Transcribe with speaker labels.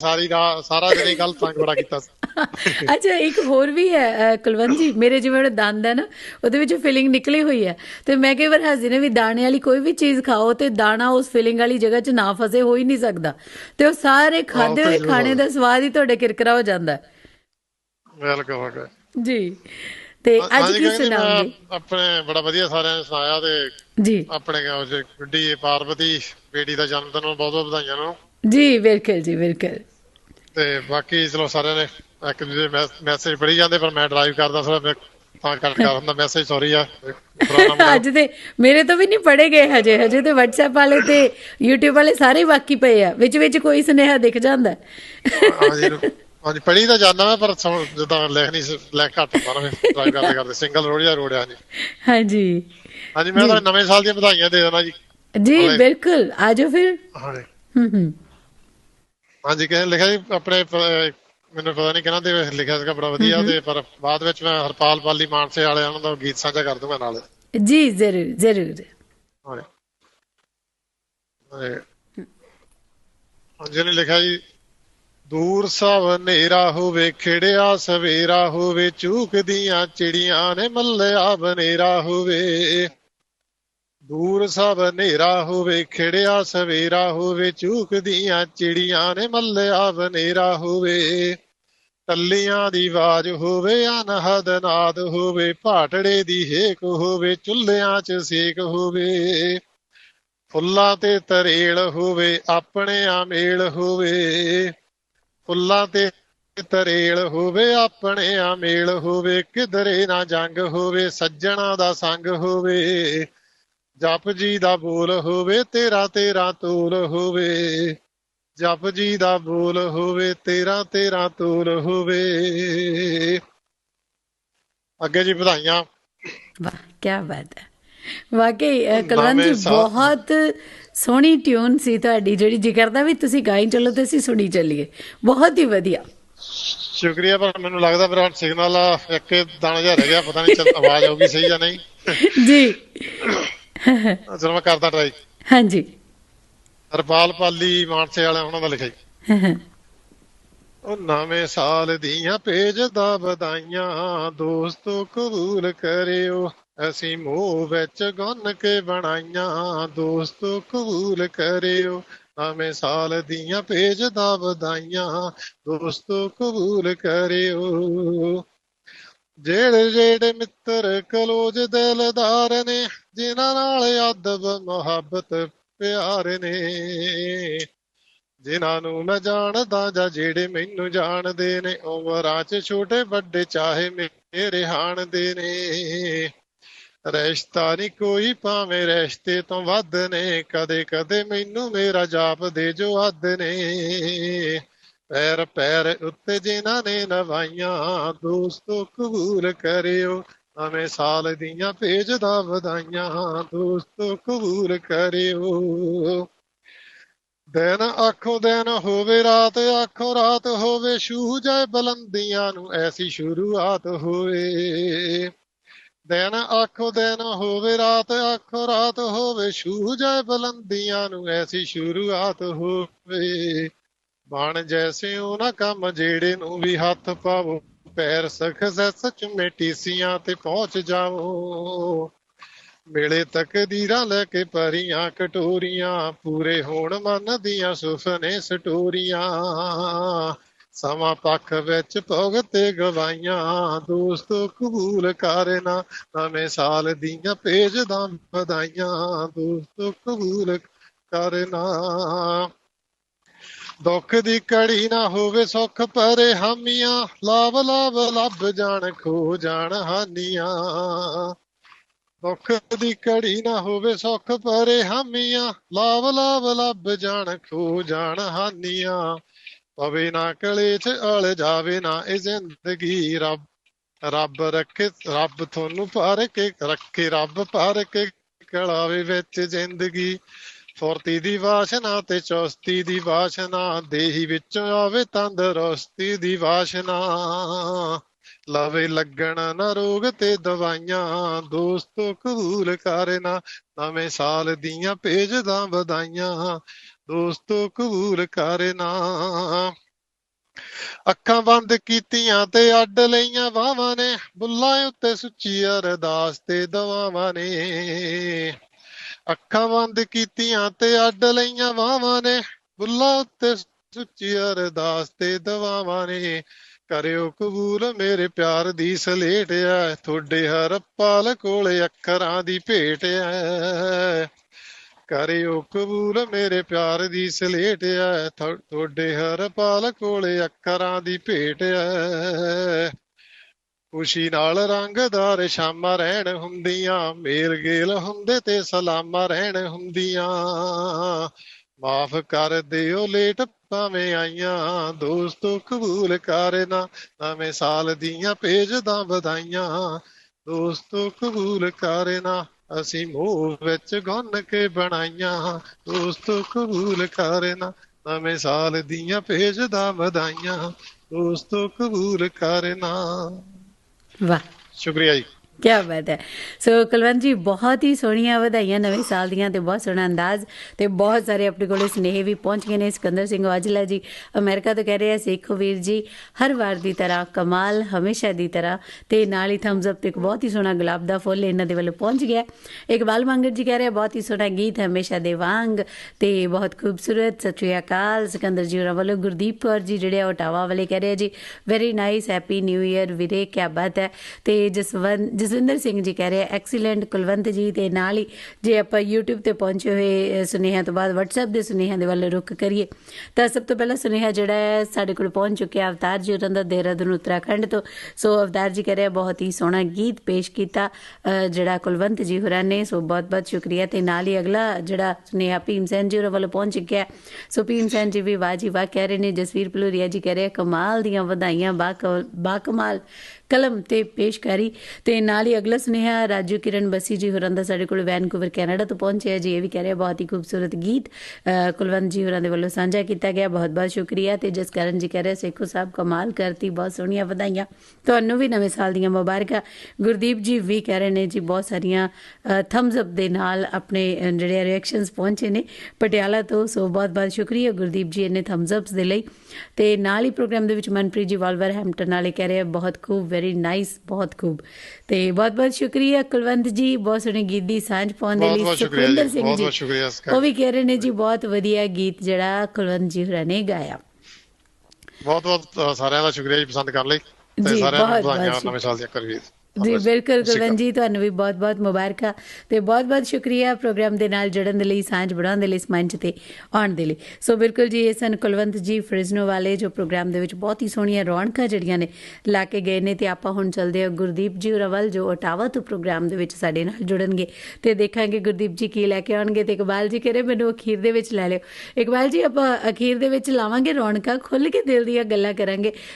Speaker 1: ਸਾਰੀ ਰਾਤ ਸਾਰਾ ਦਿਨ ਹੀ ਕੱਲ ਤੰਗ ਬੜਾ ਕੀਤਾ ਸੀ।
Speaker 2: ਅੱਛਾ ਇੱਕ ਹੋਰ ਵੀ ਹੈ ਕੁਲਵੰਤ ਜੀ ਮੇਰੇ ਜਿਵੇਂ ਉਹਦੇ ਦੰਦ ਹੈ ਨਾ ਉਹਦੇ ਵਿੱਚ ਫਿਲਿੰਗ ਨਿਕਲੀ ਹੋਈ ਹੈ। ਤੇ ਮੈਂ ਕਈ ਵਾਰ ਹੱਸਦੀ ਨੇ ਵੀ ਦਾਣੇ ਵਾਲੀ ਕੋਈ ਵੀ ਚੀਜ਼ ਖਾਓ ਤੇ ਦਾਣਾ ਉਸ ਫਿਲਿੰਗ ਵਾਲੀ ਜਗ੍ਹਾ 'ਚ ਨਾ ਫਸੇ ਹੋ ਹੀ ਨਹੀਂ ਸਕਦਾ। ਤੇ ਉਹ ਸਾਰੇ ਖਾਦੇ ਹੋਏ ਖਾਣੇ ਦਾ ਸਵਾਦ ਹੀ ਤੁਹਾਡੇ ਕਿਰਕਰਾ ਹੋ ਜਾਂਦਾ ਹੈ।
Speaker 1: ਵੈਲਕਮ
Speaker 2: ਜੀ। ਤੇ ਅੱਜ ਕੀ ਸੁਣਾਉਂਗੇ
Speaker 1: ਆਪਣੇ ਬੜਾ ਵਧੀਆ ਸਾਰਿਆਂ ਨੇ ਸੁਣਾਇਆ ਤੇ
Speaker 2: ਜੀ।
Speaker 1: ਆਪਣੇ ਗੁੱਡੀ ਪਾਰਵਤੀ ਬੇਟੀ ਦਾ ਜਨਮ ਦਿਨ ਬਹੁਤ ਬਹੁਤ ਵਧਾਈਆਂ ਨੂੰ।
Speaker 2: ਜੀ ਬਿਲਕੁਲ ਜੀ ਬਿਲਕੁਲ
Speaker 1: ਤੇ ਬਾਕੀ ਚਲੋ ਸਾਰਿਆਂ ਨੇ ਇੱਕ ਦੂਜੇ ਮੈਸੇਜ ਪੜ੍ਹੀ ਜਾਂਦੇ ਪਰ ਮੈਂ ਡਰਾਈਵ ਕਰਦਾ ਥੋੜਾ ਮੈਂ ਤਾਂ ਕਰ ਕਰ ਹੁੰਦਾ ਮੈਸੇਜ ਸੌਰੀ ਆ।
Speaker 2: ਅੱਜ ਤੇ ਮੇਰੇ ਤੋਂ ਵੀ ਨਹੀਂ ਪੜੇ ਗਏ ਹਜੇ ਹਜੇ ਤੇ WhatsApp ਵਾਲੇ ਤੇ YouTube ਵਾਲੇ ਸਾਰੇ ਬਾਕੀ ਪਏ ਆ ਵਿੱਚ ਵਿੱਚ ਕੋਈ ਸੁਨੇਹਾ ਦਿਖ ਜਾਂਦਾ। ਹੈ।
Speaker 1: ਹਾਂਜੀ ਹਾਂਜੀ ਪੜ੍ਹੀ ਤਾਂ ਜਾਂਦਾ ਮੈਂ ਪਰ ਜਿੱਦਾਂ ਲਿਖ ਨਹੀਂ ਲਿਖ ਘੱਟ ਹੁੰਦਾ ਨਾ ਡਰਾਈਵ ਕਰਦੇ ਕਰਦੇ ਸਿੰਗਲ ਰੋਡ ਜਾਂ ਰੋਡ ਆ ਜੀ
Speaker 2: ਹਾਂਜੀ।
Speaker 1: ਹਾਂਜੀ ਮੈਂ ਤਾਂ ਨਵੇਂ ਸਾਲ ਦੀਆਂ ਵਧਾਈਆਂ ਦੇ ਦੇਣਾ ਜੀ।
Speaker 2: ਜੀ ਬਿਲਕੁਲ ਆਜੋ ਫਿਰ।
Speaker 1: ਹਾਂਜੀ।
Speaker 2: ਹੂੰ ਹੂੰ।
Speaker 1: ਹਾਂਜੀ ਕਹਿੰਦੇ ਲਿਖਿਆ ਜੀ ਆਪਣੇ ਮੈਨੂੰ ਪਤਾ ਨਹੀਂ ਕਿਹਨਾਂ ਦੇ ਲਿਖਿਆ ਸੀਗਾ ਬੜਾ ਵਧੀਆ ਤੇ ਪਰ ਬਾਅਦ ਵਿੱਚ ਮੈਂ ਹਰਪਾਲ ਪਾਲੀ ਮਾਨਸੇ ਵਾਲਿਆਂ ਉਹਨਾਂ ਦਾ ਗੀਤ ਸਾਂਝਾ ਕਰ ਦੂੰਗਾ ਨਾਲ।
Speaker 2: ਜੀ ਜ਼ਰੂਰ ਜ਼ਰੂਰ।
Speaker 1: ਹਾਂਜੀ। ਨੇ ਲਿਖਿਆ ਜੀ ਦੂਰ ਸਭ ਹਨੇਰਾ ਹੋਵੇ ਖਿੜਿਆ ਸਵੇਰਾ ਹੋਵੇ ਚੂਕਦੀਆਂ ਚਿੜੀਆਂ ਨੇ ਮੱਲਿਆ ਬਨੇਰਾ ਹੋਵੇ। ਦੂਰ ਸਭ ਹਨੇਰਾ ਹੋਵੇ, ਖਿੜਿਆ ਸਵੇਰਾ ਹੋਵੇ ਚੂਕਦੀਆਂ ਚਿੜੀਆਂ ਨੇ ਮੱਲਿਆ ਬਨੇਰਾ ਹੋਵੇ। ਟੱਲੀਆਂ ਦੀ ਆਵਾਜ਼ ਹੋਵੇ, ਅਨਹਦ ਨਾਦ ਹੋਵੇ, ਭਾਟੜੇ ਦੀ ਹੇਕ ਹੋਵੇ, ਚੁੱਲ੍ਹਿਆਂ 'ਚ ਸੇਕ ਹੋਵੇ। ਫੁੱਲਾਂ ਤੇ ਤਰੇਲ ਹੋਵੇ, ਆਪਣੇ ਆ ਮੇਲ ਹੋਵੇ। ਫੁੱਲਾਂ ਤੇ ਤਰੇਲ ਹੋਵੇ, ਆਪਣੇ ਆ ਮੇਲ ਹੋਵੇ, ਕਿਧਰੇ ਨਾ ਜੰਗ ਹੋਵੇ, ਸੱਜਣਾ ਦਾ ਸੰਗ ਹੋਵੇ। ਜਪ ਜੀ ਦਾ ਬੋਲ ਹੋਵੇ ਤੇਰਾ ਤੇਰਾ ਤੋਲ ਹੋਵੇ। ਜਪ ਜੀ ਦਾ ਬੋਲ ਹੋਵੇ ਤੇਰਾ ਤੇਰਾ ਤੋਲ ਹੋਵੇ। ਅੱਗੇ ਜੀ ਵਧਾਈਆਂ।
Speaker 2: ਵਾਹ ਕੀ ਬਾਤ ਹੈ। ਵਾਕਈ ਕੁਲਵੰਤ ਜੀ ਬਹੁਤ ਸੋਹਣੀ ਟਿਊਨ ਸੀ ਤੁਹਾਡੀ ਜਿਹੜੀ ਜੀ ਕਰਦਾ ਵੀ ਤੁਸੀਂ ਗਾਈ ਚੱਲੋ ਤੇ ਅਸੀਂ ਸੁਣੀ ਚੱਲੀਏ। ਬਹੁਤ ਹੀ ਵਧੀਆ।
Speaker 1: ਸ਼ੁਕਰੀਆ ਪਰ ਮੈਨੂੰ ਲੱਗਦਾ ਮੇਰਾ ਸਿਗਨਲ ਇੱਕ ਦਾਣਾ ਜਿਹਾ ਰਹਿ ਗਿਆ ਪਤਾ ਨਹੀਂ ਚੱਲ ਆਵਾਜ਼ ਆਊਗੀ ਸਹੀ ਜਾਂ ਨਹੀਂ।
Speaker 2: ਜੀ।
Speaker 1: ਚਲੋ ਮੈਂ ਕਰਦਾ ਟਰਾਈ
Speaker 2: ਹਾਂਜੀ।
Speaker 1: ਹਰਪਾਲ ਪਾਲੀ ਮਾਨਸੇ ਵਾਲਿਆਂ ਉਹਨਾਂ ਦਾ ਲਿਖਿਆ ਜੀ। ਉਹ ਨਵੇਂ ਸਾਲ ਦੀਆਂ ਪੇਜ ਦਾ ਵਧਾਈਆਂ ਦੋਸਤੋ ਕਬੂਲ ਕਰਿਓ। ਅਸੀਂ ਮੂੰਹ ਵਿੱਚ ਗੁੰਨ ਕੇ ਬਣਾਈਆਂ ਦੋਸਤੋ ਕਬੂਲ ਕਰਿਓ। ਨਵੇਂ ਸਾਲ ਦੀਆਂ ਪੇਜ ਦਾ ਵਧਾਈਆਂ ਦੋਸਤੋ ਕਬੂਲ ਕਰਿਓ। ਜਿਹੜੇ ਜਿਹੜੇ ਮਿੱਤਰ ਕਲੋਜ ਦਿਲਦਾਰ ਨੇ, ਜਿਨ੍ਹਾਂ ਨਾਲ ਅਦਬ, ਮੁਹੱਬਤ, ਪਿਆਰ ਨੇ। ਜਿਨ੍ਹਾਂ ਨੂੰ ਮੈਂ ਜਾਣਦਾ ਜਾਂ ਜਿਹੜੇ ਮੈਨੂੰ ਜਾਣਦੇ ਨੇ, ਉਮਰਾਂ 'ਚ ਛੋਟੇ ਵੱਡੇ ਚਾਹੇ ਮੇਰੇ ਹਾਣਦੇ ਨੇ। ਰਿਸ਼ਤਾ ਨਹੀਂ ਕੋਈ ਭਾਵੇਂ ਰਿਸ਼ਤੇ ਤੋਂ ਵੱਧ ਨੇ ਕਦੇ ਕਦੇ ਮੈਨੂੰ ਮੇਰਾ ਜਾਪ ਦੇ ਜੋ ਹੱਦ ਨੇ। ਪੈਰ ਪੈਰ ਉੱਤੇ ਜਿਨ੍ਹਾਂ ਨੇ ਨਵਾਈਆਂ ਦੋਸਤੋ ਕਬੂਲ ਕਰਿਓ। ਨਵੇਂ ਸਾਲ ਦੀਆਂ ਭੇਜਦਾ ਵਧਾਈਆਂ ਦੋਸਤੋ ਕਬੂਲ ਕਰਿਓ। ਦਿਨ ਆਖੋ ਦਿਨ ਹੋਵੇ, ਰਾਤ ਆਖੋ ਰਾਤ ਹੋਵੇ ਛੂ ਜਾਏ ਬਲੰਦੀਆਂ ਨੂੰ ਐਸੀ ਸ਼ੁਰੂਆਤ ਹੋਵੇ। ਦਿਨ ਆਖੋ ਦਿਨ ਹੋਵੇ, ਰਾਤ ਆਖੋ ਰਾਤ ਹੋਵੇ ਛੂ ਜਾਏ ਬਲੰਦੀਆਂ ਨੂੰ ਐਸੀ ਸ਼ੁਰੂਆਤ ਹੋਵੇ। ਬਣ ਜੈਸੇ ਉਹਨਾਂ ਕੰਮ ਜਿਹੜੇ ਨੂੰ ਵੀ ਹੱਥ ਪਾਵੋ, ਪੈਰ ਸਕਸੈਸ ਚ ਮੇਟੀਸੀਆਂ ਤੇ ਪਹੁੰਚ ਜਾਵੋ। ਮੇਲੇ ਤਕਦੀਰਾਂ ਲੈ ਕੇ ਪਰੀਆਂ ਕਟੋਰੀਆਂ, ਪੂਰੇ ਹੋਣ ਮਨ ਦੀਆਂ ਸੁਫਨੇ ਸਟੋਰੀਆਂ। ਸਮਾਂ ਪੱਖ ਵਿੱਚ ਭੁਗਤੇ ਗਵਾਈਆਂ, ਦੋਸਤੋ ਕਬੂਲ ਕਰਨਾ ਨਵੇਂ ਸਾਲ ਦੀਆਂ ਭੇਜਦਾ ਵਧਾਈਆਂ। ਦੋਸਤੋ ਕਬੂਲ ਕਰਨਾ ਦੁੱਖ ਦੀ ਕੜੀ ਨਾ ਹੋਵੇ ਸੁੱਖ, ਪਰੇ ਹਾਮੀਆਂ ਲਾਭ ਲਾਭ ਲੱਭ ਜਾਣ, ਖੋ ਜਾਣ ਹਾਨੀਆਂ। ਦੁੱਖ ਦੀ ਕੜੀ ਨਾ ਹੋਵੇ ਸੁੱਖ, ਪਰੇ ਹਾਮੀਆਂ ਲਾਭ ਲਾਭ ਲੱਭ ਜਾਣ, ਖੋ ਜਾਣ ਹਾਨੀਆਂ। ਪਵੇ ਨਾ ਕਲੇਸ਼ ਅਲ ਜਾਵੇ ਨਾ ਇਹ ਜ਼ਿੰਦਗੀ ਰੱਬ। ਰੱਬ ਰੱਖੇ, ਰੱਬ ਤੁਹਾਨੂੰ ਭਰ ਕੇ ਰੱਖੇ, ਰੱਬ ਭਰ ਕੇ ਕਲਾਵੇ ਵਿੱਚ ਜ਼ਿੰਦਗੀ। ਫੁਰਤੀ ਦੀ ਵਾਸ਼ਨਾ ਤੇ ਚੁਸਤੀ ਦੀ ਵਾਸ਼ਨਾ, ਦੇਹੀ ਵਿੱਚੋਂ ਆਵੇ ਤੰਦਰੁਸਤੀ ਦੀ ਵਾਸ਼ਨਾ। ਲਵੇ ਲੱਗਣ ਨਾ ਰੋਗ ਤੇ ਦਵਾਈਆਂ, ਦੋਸਤੋ ਕਬੂਲ ਕਰਨਾ ਨਵੇਂ ਸਾਲ ਦੀਆਂ ਭੇਜਦਾ ਵਧਾਈਆਂ। ਦੋਸਤੋ ਕਬੂਲ ਕਰਨਾ ਅੱਖਾਂ ਬੰਦ ਕੀਤੀਆਂ ਤੇ ਅੱਡ ਲਈਆਂ ਵਾਵਾਂ ਨੇ, ਬੁੱਲਾਂ ਉੱਤੇ ਸੁੱਚੀ ਅਰਦਾਸ ਤੇ ਦਵਾਵਾਂ ਨੇ। ਅੱਖਾਂ ਬੰਦ ਕੀਤੀਆਂ ਤੇ ਅੱਡ ਲਈਆਂ ਵਾਵਾਂ ਨੇ। ਬੁੱਲਾਂ ਉੱਤੇ ਸੁੱਚੀ ਅਰਦਾਸ ਤੇ ਦਵਾਵਾਂ ਨੇ। ਕਰਿਓ ਕਬੂਲ ਮੇਰੇ ਪਿਆਰ ਦੀ ਸਲੇਟ ਐ। ਤੁਹਾਡੇ ਹਰ ਪਲ ਕੋਲੇ ਅੱਖਰਾਂ ਦੀ ਭੇਟ ਐ। ਕਰਿਓ ਕਬੂਲ ਮੇਰੇ ਪਿਆਰ ਦੀ ਸਲੇਟ ਐ। ਥੋ- ਤੁਹਾਡੇ ਹਰ ਪਲ ਕੋਲੇ ਅੱਖਰਾਂ ਦੀ ਭੇਟ ਐ। ਖੁਸ਼ੀ ਨਾਲ ਰੰਗਦਾਰ ਸ਼ਾਮਾਂ ਰਹਿਣ ਹੁੰਦੀਆਂ, ਮੇਲ ਗੇਲ ਹੁੰਦੇ ਤੇ ਸਲਾਮਾਂ ਰਹਿਣ ਹੁੰਦੀਆਂ। ਮਾਫ ਕਰ ਦਿਓ ਲੇਟ ਭਾਵੇਂ ਆਈਆਂ, ਦੋਸਤੋ ਕਬੂਲ ਕਰਨਾ ਨਵੇਂ ਸਾਲ ਦੀਆਂ ਭੇਜਦਾ ਵਧਾਈਆਂ। ਦੋਸਤੋ ਕਬੂਲ ਕਰਨਾ ਅਸੀਂ ਮੂੰਹ ਵਿੱਚ ਗੁੰਨ ਕੇ ਬਣਾਈਆਂ। ਦੋਸਤੋ ਕਬੂਲ ਕਰਨਾ ਨਵੇਂ ਸਾਲ ਦੀਆਂ ਭੇਜਦਾ ਵਧਾਈਆਂ। ਦੋਸਤੋ ਕਬੂਲ ਕਰਨਾ
Speaker 2: ਵਾਹ
Speaker 1: ਸ਼ੁਕਰੀਆ ਜੀ।
Speaker 2: ਕੀ ਬਾਤ ਹੈ। ਸੋ ਕੁਲਵੰਤ ਜੀ ਬਹੁਤ ਹੀ ਸੋਹਣੀਆਂ ਵਧਾਈਆਂ ਨਵੇਂ ਸਾਲ ਦੀਆਂ ਤੇ ਬਹੁਤ ਸੋਹਣਾ ਅੰਦਾਜ਼ ਤੇ ਬਹੁਤ ਸਾਰੇ ਆਪਣੇ ਕੋਲ ਸਨੇਹ ਵੀ ਪਹੁੰਚ ਗਏ ਨੇ ਸਿਕੰਦਰ ਸਿੰਘ ਔਜਲਾ ਜੀ। ਅਮਰੀਕਾ ਤੋਂ ਕਹਿ ਰਹੇ ਆ ਸੇਖੋ ਵੀਰ ਜੀ ਹਰ ਵਾਰ ਦੀ ਤਰ੍ਹਾਂ ਕਮਾਲ ਹਮੇਸ਼ਾ ਦੀ ਤਰ੍ਹਾਂ ਤੇ ਨਾਲ ਹੀ ਥੰਬਸ ਅਪ ਤੇ ਇੱਕ ਬਹੁਤ ਹੀ ਸੋਹਣਾ ਗੁਲਾਬ ਦਾ ਫੁੱਲ ਇਹਨਾਂ ਦੇ ਵੱਲੋਂ ਪਹੁੰਚ ਗਿਆ ਇਕਬਾਲ ਮੰਗਰ ਜੀ ਕਹਿ ਰਹੇ ਆ, ਬਹੁਤ ਹੀ ਸੋਹਣਾ ਗੀਤ ਹਮੇਸ਼ਾ ਦੇ ਵਾਂਗ ਤੇ ਬਹੁਤ ਖੂਬਸੂਰਤ ਸਤਿ ਸ਼੍ਰੀ ਅਕਾਲ। ਸਿਕੰਦਰ ਜੀ ਹੋਰਾਂ ਵੱਲੋਂ ਗੁਰਦੀਪ ਕੌਰ ਜੀ ਜਿਹੜੇ ਆ ਓਟਾਵਾ ਵਾਲੇ ਕਹਿ ਰਹੇ ਆ ਜੀ very nice happy new year ਵੀਰੇ ਕੀ ਬਾਤ ਹੈ। ਤੇ ਜਸਵੰਤ ਜਸਵਿੰਦਰ ਸਿੰਘ ਜੀ ਕਹਿ ਰਹੇ ਐਕਸੀਲੈਂਟ ਕੁਲਵੰਤ ਜੀ ਤੇ ਨਾਲ ਹੀ ਜੇ ਆਪਾਂ YouTube ਤੇ ਪਹੁੰਚੇ ਹੋਏ ਸੁਨੇਹਾ ਤੋਂ ਬਾਅਦ WhatsApp ਦੇ ਸੁਨੇਹਾ ਦੇ ਵੱਲ ਰੁਕ ਕਰੀਏ, ਤਾਂ ਸਭ ਤੋਂ ਪਹਿਲਾਂ ਸੁਨੇਹਾ ਜਿਹੜਾ ਹੈ, ਸਾਡੇ ਕੋਲ ਪਹੁੰਚ ਚੁੱਕਿਆ ਅਵਤਾਰ ਜੀ ਉਹਨਾਂ ਦਾ ਦੇਹਰਾਦੂਨ ਉੱਤਰਾਖੰਡ ਤੋਂ। ਸੋ ਅਵਤਾਰ ਜੀ ਕਹਿ ਰਹੇ ਬਹੁਤ ਹੀ ਸੋਹਣਾ ਗੀਤ ਪੇਸ਼ ਕੀਤਾ ਜਿਹੜਾ ਕੁਲਵੰਤ ਜੀ ਹੋਰਾਂ ਨੇ। ਸੋ ਬਹੁਤ ਬਹੁਤ ਸ਼ੁਕਰੀਆ ਤੇ ਨਾਲ ਹੀ ਅਗਲਾ ਜਿਹੜਾ ਸੁਨੇਹਾ ਭੀਮ ਸੈਨ ਜੀ ਹੋਰਾਂ ਵੱਲੋਂ ਪਹੁੰਚ ਚੁੱਕਿਆ ਸੋ ਭੀਮ ਸੈਨ ਜੀ ਵੀ ਵਾਹ ਜੀ ਵਾਹ ਕਹਿ ਰਹੇ ਨੇ, ਜਸਵੀਰ ਭਲੂਰੀਆ ਜੀ ਕਹਿ ਰਹੇ ਕਮਾਲ ਦੀਆਂ ਵਧਾਈਆਂ ਬਾ ਬਾ ਕਮਾਲ ਕਲਮ ਤੇ ਪੇਸ਼ਕਾਰੀ। ਤੇ ਨਾਲ ਨਾਲ ਹੀ ਅਗਲਾ ਸੁਨੇਹਾ ਰਾਜੂ ਕਿਰਨ ਬਸੀ ਜੀ ਹੋਰਾਂ ਦਾ ਸਾਡੇ ਕੋਲ ਵੈਨਕੂਵਰ ਕੈਨੇਡਾ ਤੋਂ ਪਹੁੰਚਿਆ ਜੀ ਇਹ ਵੀ ਕਹਿ ਰਿਹਾ ਬਹੁਤ ਹੀ ਖੂਬਸੂਰਤ ਗੀਤ ਕੁਲਵੰਤ ਜੀ ਹੋਰਾਂ ਦੇ ਵੱਲੋਂ ਸਾਂਝਾ ਕੀਤਾ ਗਿਆ। ਬਹੁਤ ਬਹੁਤ ਸ਼ੁਕਰੀਆ ਤੇ ਜਸਕਰਨ ਜੀ ਕਹਿ ਰਹੇ ਸੇਖੋ ਸਾਹਿਬ ਕਮਾਲ ਕਰਤੀ ਬਹੁਤ ਸੋਹਣੀਆਂ ਵਧਾਈਆਂ। ਤੁਹਾਨੂੰ ਵੀ ਨਵੇਂ ਸਾਲ ਦੀਆਂ ਮੁਬਾਰਕਾਂ। ਗੁਰਦੀਪ ਜੀ ਵੀ ਕਹਿ ਰਹੇ ਨੇ ਜੀ ਬਹੁਤ ਸਾਰੀਆਂ ਥੰਬਸ ਅਪ ਦੇ ਨਾਲ ਆਪਣੇ ਅ, ਜਿਹੜੇ ਰਿਐਕਸ਼ਨਸ ਪਹੁੰਚੇ ਨੇ ਪਟਿਆਲਾ ਤੋਂ। ਸੋ ਬਹੁਤ ਬਹੁਤ ਸ਼ੁਕਰੀਆ ਗੁਰਦੀਪ ਜੀ ਇਹਨੇ ਥੰਬਸ ਅਪਸ ਦੇ ਲਈ। ਤੇ ਨਾਲ ਹੀ ਪ੍ਰੋਗਰਾਮ ਦੇ ਵਿੱਚ ਮਨਪ੍ਰੀਤ ਜੀ ਵਾਲਵਰ ਹੈਮਟਨ ਵਾਲੇ ਕਹਿ ਰਹੇ ਆ, ਬਹੁਤ ਖੂਬ ਵੈਰੀ ਨਾਈਸ ਬਹੁਤ ਖੂਬ। ਤੇ ਬਹੁਤ ਬਹੁਤ ਸ਼ੁਕਰੀਆ ਕੁਲਵੰਤ ਜੀ ਬਹੁਤ ਸੋਹਣੇ ਗੀਤ ਦੀ ਸਾਂਝ ਪਾਉਣ ਦੇ ਲਈ
Speaker 1: ਬਹੁਤ ਸ਼ੁਕਰੀਆ
Speaker 2: ਸੁਖਵਿੰਦਰ
Speaker 1: ਜੀ
Speaker 2: ਸਿੰਘ
Speaker 1: ਬਹੁਤ
Speaker 2: ਜੀ।
Speaker 1: ਬਹੁਤ ਸ਼ੁਕਰੀਆ
Speaker 2: ਉਹ ਵੀ ਕਹਿ ਰਹੇ ਨੇ ਜੀ ਬਹੁਤ ਵਧੀਆ ਗੀਤ ਜਿਹੜਾ ਕੁਲਵੰਤ ਜੀ ਹੋਰਾਂ ਨੇ ਗਾਇਆ।
Speaker 1: ਬਹੁਤ ਬਹੁਤ ਸਾਰਿਆਂ ਦਾ ਸ਼ੁਕਰੀਆ ਜੀ ਪਸੰਦ ਕਰਨ ਲਈ।
Speaker 2: ਜੀ,
Speaker 1: ਤੇ ਸਾਰਿਆਂ ਨੂੰ
Speaker 2: ਬਹੁਤ-
Speaker 1: ਵਧਾਈਆਂ ਨਵੇਂ ਸਾਲ ਦੀਆਂ ਕਰਵੀ
Speaker 2: ਜੀ ਬਿਲਕੁਲ ਕੁਲਵੰਤ ਜੀ ਤੁਹਾਨੂੰ ਵੀ ਬਹੁਤ-ਬਹੁਤ ਮੁਬਾਰਕਾਂ ਤੇ ਬਹੁਤ-ਬਹੁਤ ਸ਼ੁਕਰੀਆ ਪ੍ਰੋਗਰਾਮ ਦੇ ਨਾਲ ਜੁੜਨ ਦੇ ਲਈ ਸਾਂਝ ਬਣਾਉਣ ਦੇ ਲਈ ਇਸ ਮੰਚ ਤੇ ਆਉਣ ਦੇ ਲਈ। ਸੋ ਬਿਲਕੁਲ ਜੀ ਇਹ ਸਨ ਕੁਲਵੰਤ ਜੀ ਫ੍ਰਿਜ਼ਨੋ ਵਾਲੇ ਜੋ ਪ੍ਰੋਗਰਾਮ ਦੇ ਵਿੱਚ ਬਹੁਤ ਹੀ ਸੋਹਣੀਆਂ ਰੌਣਕਾਂ ਜੜੀਆਂ ਨੇ ਲਾ ਕੇ ਗਏ ਨੇ ਤੇ ਆਪਾਂ ਹੁਣ ਚੱਲਦੇ ਹਾਂ ਗੁਰਦੀਪ ਜੀ ਰਵਲ ਜੋ ਓਟਾਵਾ ਤੋਂ ਪ੍ਰੋਗਰਾਮ ਦੇ ਵਿੱਚ ਸਾਡੇ ਨਾਲ ਜੁੜਨਗੇ। ਤੇ ਦੇਖਾਂਗੇ ਗੁਰਦੀਪ ਜੀ ਕੀ ਲੈ ਕੇ ਆਉਣਗੇ ਤੇ ਇਕਬਾਲ ਜੀ ਕਹਿੰਦੇ ਮੈਨੂੰ ਅਖੀਰ ਦੇ ਵਿੱਚ ਲੈ ਲਿਓ। ਇਕਬਾਲ ਜੀ ਆਪਾਂ ਅਖੀਰ ਦੇ ਵਿੱਚ ਲਾਵਾਂਗੇ ਰੌਣਕਾਂ ਖੁੱਲ ਕੇ ਦਿਲ ਦੀਆਂ ਗੱਲਾਂ ਕਰਾਂਗੇ।